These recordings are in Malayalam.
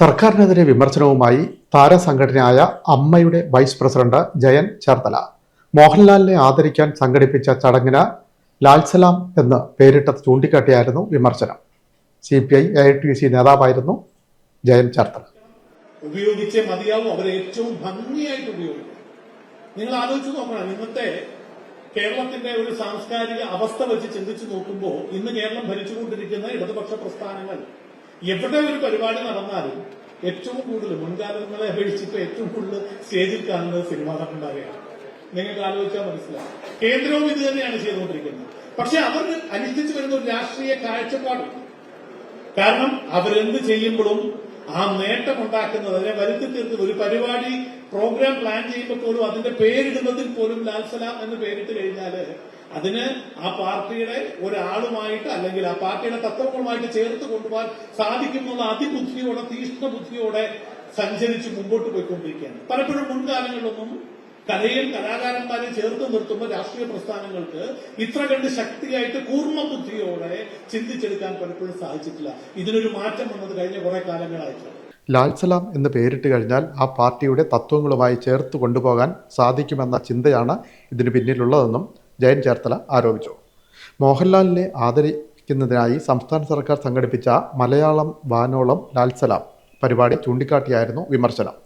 സർക്കാരിനെതിരെ വിമർശനവുമായി താരസംഘടനയായ അമ്മയുടെ വൈസ് പ്രസിഡന്റ് ജയൻ ചേർത്തല. മോഹൻലാലിനെ ആദരിക്കാൻ സംഘടിപ്പിച്ച ചടങ്ങിന് ലാൽസലാം എന്ന് പേരിട്ടത് ചൂണ്ടിക്കാട്ടിയായിരുന്നു വിമർശനം. C P I A T C നേതാവായിരുന്നു ജയൻ ചേർത്തല. ഉപയോഗിച്ചേ മതിയാവും. അവരെ ഏറ്റവും ഭംഗിയായിട്ട് ഉപയോഗിക്കും. നിങ്ങൾ ആലോചിച്ച് നോക്കണം. ഇന്നത്തെ കേരളത്തിന്റെ ഒരു സാംസ്കാരിക അവസ്ഥ വെച്ച് ചിന്തിച്ചു നോക്കുമ്പോൾ ഇന്ന് കേരളം ഭരിച്ചുകൊണ്ടിരിക്കുന്ന ഇടതുപക്ഷ പ്രസ്ഥാനങ്ങൾ എവിടെ ഒരു പരിപാടി നടന്നാലും ഏറ്റവും കൂടുതൽ മുൻകാലങ്ങളെ അപേക്ഷിച്ചിട്ട് ഏറ്റവും കൂടുതൽ സ്റ്റേജിൽ കാണുന്നത് സിനിമാ നടന്മാരെയാണ്. നിങ്ങൾക്ക് ആലോചിച്ചാൽ മനസ്സിലാവും. കേന്ദ്രവും ഇത് തന്നെയാണ് ചെയ്തുകൊണ്ടിരിക്കുന്നത്. പക്ഷെ അവർ അനുഷ്ഠിച്ചു വരുന്ന ഒരു രാഷ്ട്രീയ കാഴ്ചപ്പാടുണ്ട് കാരണം അവരെന്ത് ചെയ്യുമ്പോഴും ആ നേട്ടം ഉണ്ടാക്കുന്നത് അതിനെ വരുത്തി തീർത്ത് ഒരു പരിപാടി പ്രോഗ്രാം പ്ലാൻ ചെയ്യുമ്പോൾ പോലും അതിന്റെ പേരിടുന്നതിൽ പോലും ലാൽസലാം എന്ന് പേരിട്ട് കഴിഞ്ഞാൽ അതിന് ആ പാർട്ടിയുടെ ഒരാളുമായിട്ട് അല്ലെങ്കിൽ ആ പാർട്ടിയുടെ തത്വങ്ങളുമായിട്ട് ചേർത്ത് കൊണ്ടുപോകാൻ സാധിക്കുന്നുള്ള അതിബുദ്ധിയോടെ തീഷ്ണ ബുദ്ധിയോടെ സഞ്ചരിച്ച് മുമ്പോട്ട് പോയിക്കൊണ്ടിരിക്കുകയാണ്. പലപ്പോഴും മുൻകാലങ്ങളിലൊന്നും കലയിൽ കലാകാരന്മാരെ ചേർത്ത് നിർത്തുമ്പോൾ രാഷ്ട്രീയ പ്രസ്ഥാനങ്ങൾക്ക് ഇത്ര കണ്ട് ശക്തിയായിട്ട് കൂർമ്മ ബുദ്ധിയോടെ ചിന്തിച്ചെടുക്കാൻ പലപ്പോഴും സാധിച്ചിട്ടില്ല. ഇതിനൊരു മാറ്റം വന്നത് കഴിഞ്ഞ കുറെ കാലങ്ങളായിട്ട്. ലാൽസലാം എന്ന് പേരിട്ട് കഴിഞ്ഞാൽ ആ പാർട്ടിയുടെ തത്വങ്ങളുമായി ചേർത്ത് കൊണ്ടുപോകാൻ സാധിക്കുമെന്ന ചിന്തയാണ് ഇതിന് പിന്നിലുള്ളതെന്നും ജയൻ ചേർത്തല ആരോപിച്ചു. മോഹൻലാലിനെ ആദരിക്കുന്നതിനായി സംസ്ഥാന സർക്കാർ സംഘടിപ്പിച്ച മലയാളം വാനോളം ലാൽസലാം പരിപാടി ചൂണ്ടിക്കാട്ടിയായിരുന്നു വിമർശനം.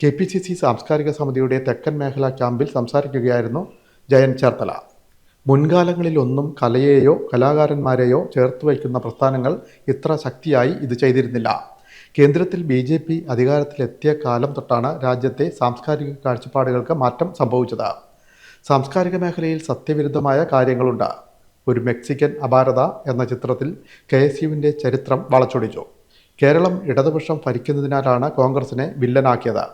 കെ പി സി സി സാംസ്കാരിക സമിതിയുടെ തെക്കൻ മേഖലാ ക്യാമ്പിൽ സംസാരിക്കുകയായിരുന്നു ജയൻ ചേർത്തല. മുൻകാലങ്ങളിലൊന്നും കലയെയോ കലാകാരന്മാരെയോ ചേർത്ത് വയ്ക്കുന്ന പ്രസ്ഥാനങ്ങൾ ഇത്ര ശക്തിയായി ഇത് ചെയ്തിരുന്നില്ല. കേന്ദ്രത്തിൽ ബി ജെ പി അധികാരത്തിലെത്തിയ കാലം തൊട്ടാണ് രാജ്യത്തെ സാംസ്കാരിക കാഴ്ചപ്പാടുകൾക്ക് മാറ്റം സംഭവിച്ചത്. സാംസ്കാരിക മേഖലയിൽ സത്യവിരുദ്ധമായ കാര്യങ്ങളുണ്ട്. ഒരു മെക്സിക്കൻ അപാരത എന്ന ചിത്രത്തിൽ കെ എസ് യുവിന്റെ ചരിത്രം വളച്ചൊടിച്ചു. കേരളം ഇടതുപക്ഷം ഭരിക്കുന്നതിനാലാണ് കോൺഗ്രസിനെ വില്ലനാക്കിയത്.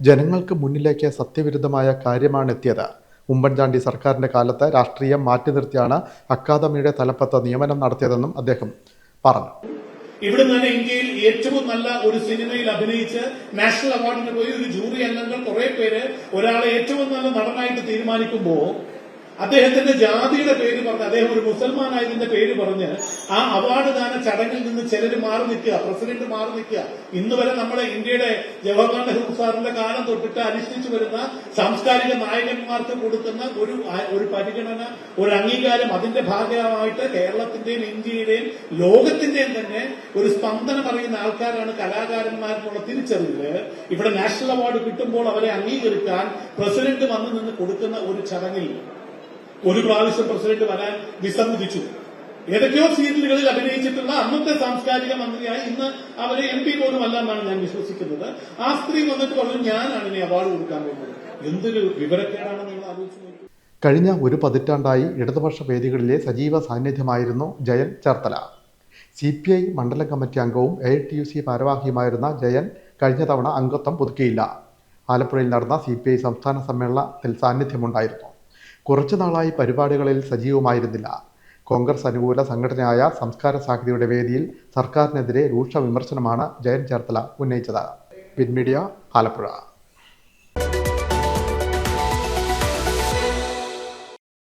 ജനങ്ങൾക്ക് മുന്നിലേക്ക് സത്യവിരുദ്ധമായ കാര്യമാണ് എത്തിയത് ഉമ്മൻചാണ്ടി സർക്കാരിന്റെ കാലത്ത് രാഷ്ട്രീയം മാറ്റി നിർത്തിയാണ് അക്കാദമിയുടെ തലപ്പത്ത് നിയമനം നടത്തിയതെന്നും അദ്ദേഹം പറഞ്ഞു. ഇവിടെ തന്നെ ഇന്ത്യയിൽ ഏറ്റവും നല്ല ഒരു സിനിമയിൽ അഭിനയിച്ച് നാഷണൽ അവാർഡിന് പോയി ഒരു ജൂറി അംഗങ്ങൾ കുറെ പേര് ഒരാളെ ഏറ്റവും നല്ല നടനായിട്ട് തീരുമാനിക്കുമ്പോ അദ്ദേഹത്തിന്റെ ജാതിയുടെ പേര് പറഞ്ഞ് അദ്ദേഹം ഒരു മുസൽമാനായതിന്റെ പേര് പറഞ്ഞ് ആ അവാർഡ് ദാന ചടങ്ങിൽ നിന്ന് ചിലര് മാറി നിൽക്കുക പ്രസിഡന്റ് മാറി നിൽക്കുക. ഇന്ന് വരെ നമ്മുടെ ഇന്ത്യയുടെ ജവഹർലാൽ നെഹ്റു സാറിന്റെ കാലം തൊട്ടിട്ട് അനുഷ്ഠിച്ചു വരുന്ന സാംസ്കാരിക നായകന്മാർക്ക് കൊടുക്കുന്ന ഒരു ഒരു പരിഗണന ഒരു അംഗീകാരം അതിന്റെ ഭാഗമായിട്ട് കേരളത്തിന്റെയും ഇന്ത്യയുടെയും ലോകത്തിന്റെയും തന്നെ ഒരു സ്പന്ദനം അറിയുന്ന ആൾക്കാരാണ് കലാകാരന്മാർക്കുള്ള തിരിച്ചറിവിൽ ഇവിടെ നാഷണൽ അവാർഡ് കിട്ടുമ്പോൾ അവരെ അംഗീകരിക്കാൻ പ്രസിഡന്റ് വന്നു നിന്ന് കൊടുക്കുന്ന ഒരു ചടങ്ങിൽ ഒരു പ്രാവശ്യം പ്രസിഡന്റ് വരാൻ വിസമ്മതിച്ചു. ഏതൊക്കെയോ സീരിയലുകളിൽ അഭിനയിച്ചിട്ടുള്ള അന്നത്തെ സാംസ്കാരിക മന്ത്രിയായി ഇന്ന് അവരെ എം പി പോലും അല്ല എന്നാണ് ഞാൻ വിശ്വസിക്കുന്നത്. ആ സ്ത്രീ വന്നിട്ട് പറഞ്ഞു ഞാനാണ് ഇനി അവാർഡ് കൊടുക്കാൻ പോകുന്നത്. എന്തൊരു വിവരക്കേടാണ് നിങ്ങൾ ആലോചിച്ചു കഴിഞ്ഞ ഒരു പതിറ്റാണ്ടായി ഇടതുപക്ഷ വേദികളിലെ സജീവ സാന്നിധ്യമായിരുന്നു Jayan Cherthala. C P I മണ്ഡലം കമ്മിറ്റി അംഗവും എ ടി യു സി ഭാരവാഹിയുമായിരുന്ന ജയൻ കഴിഞ്ഞ തവണ അംഗത്വം പുതുക്കിയില്ല. ആലപ്പുഴയിൽ നടന്ന സി പി ഐ സംസ്ഥാന സമ്മേളനത്തിൽ സാന്നിധ്യമുണ്ടായിരുന്നു. കുറച്ചു നാളായി പരിപാടികളിൽ സജീവമായിരുന്നില്ല. കോൺഗ്രസ് അനുകൂല സംഘടനയായ സംസ്കാര സാഹിതിയുടെ വേദിയിൽ സർക്കാരിനെതിരെ രൂക്ഷ വിമർശനമാണ് ജയൻ ചേർത്തല ഉന്നയിച്ചത്. പിൻമീഡിയ ആലപ്പുഴ.